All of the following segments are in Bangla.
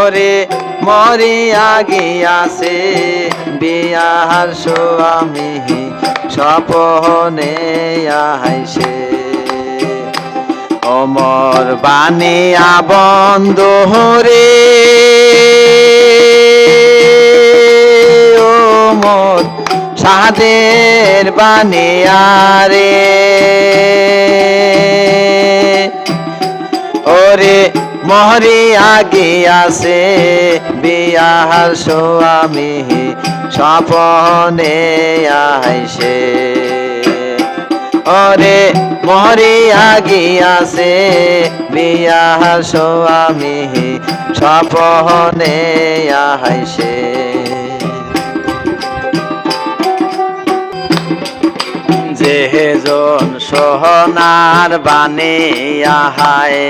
ওরে মরিয়া গিয়াছে, বিয়ার স্বামী স্বপনে আইসে অমর বানিয়া বন্ধু রে ওমর সাদের বানিয়া রে। মহরি আগে আসে বিয়ার স্বামী স্বপনে আইসে ওরে মহরি আগে আসে বিয়ার স্বামী স্বপনে আইসে যেজন সোহনার বানে আহায়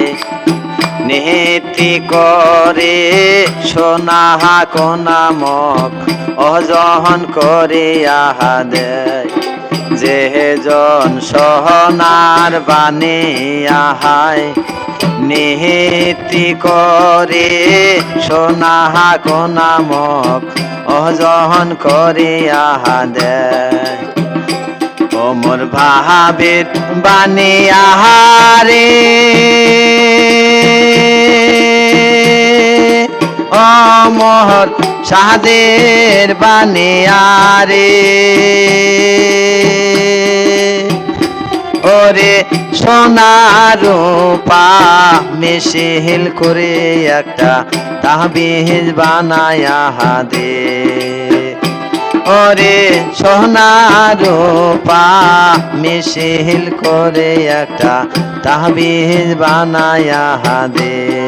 নীতি করে সোনাহা কোনামক অজহন করে আহা দেয় যেজন সোহনার বানে আহায়। নিহিতি করে সোনাহা কোনামক অজহন করে আহা দেয় ওমর ভাবের বানে আহারে। সাদের বানে আরে। ওরে সোনার পা মিশিল করে একটা তাহবিজ বানায়া দে ওরে সোনার পা মিশিল করে একটা তাহবিজ বানায়া দে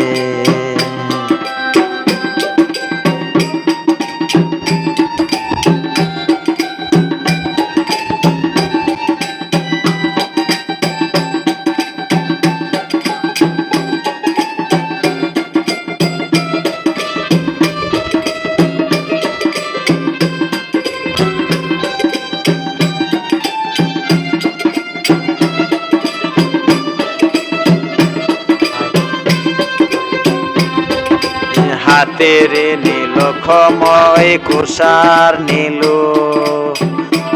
হাতের নীল খময় কুষার নীলু।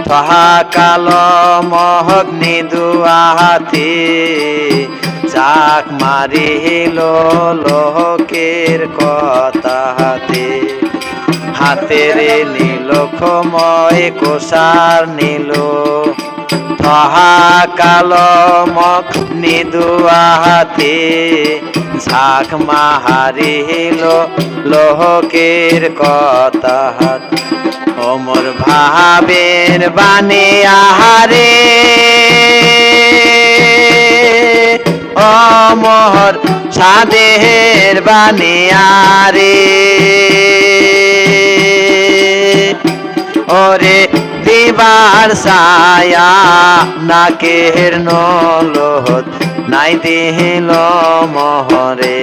থহা কাল মহক নিদুয়া হাতে চাক মারিল লোকের কথা হাতে হাতের নীল খময় কুষার নীলু। থহা কাল মখ নিদুয়া হাতে ঝাঁক মাহারিল লোহকের কথা অমর ভাবের বানে আহারে। অমর সাদের বানে আরে ওরে দিবার ছায়া, নাকের নলত নাই দেহিল মহরে।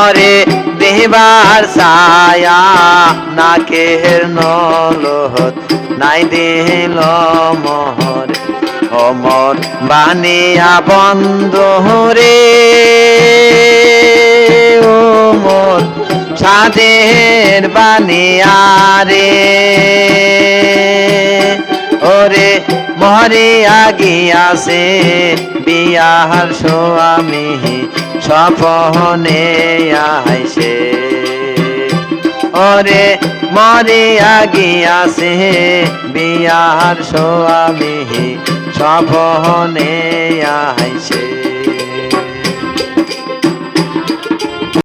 অরে দেহবার ছায়া, নাকের নলত নাই দেহিল মহরে। অমর বানিয়া বন্ধ রে সাদের বানিয়ারে ওরে মরে আগিয়াছে বিয়ার স্বামী স্বপনে আইসে। ওরে মরে আগিয়াছে বিয়ার স্বামী স্বপনে আই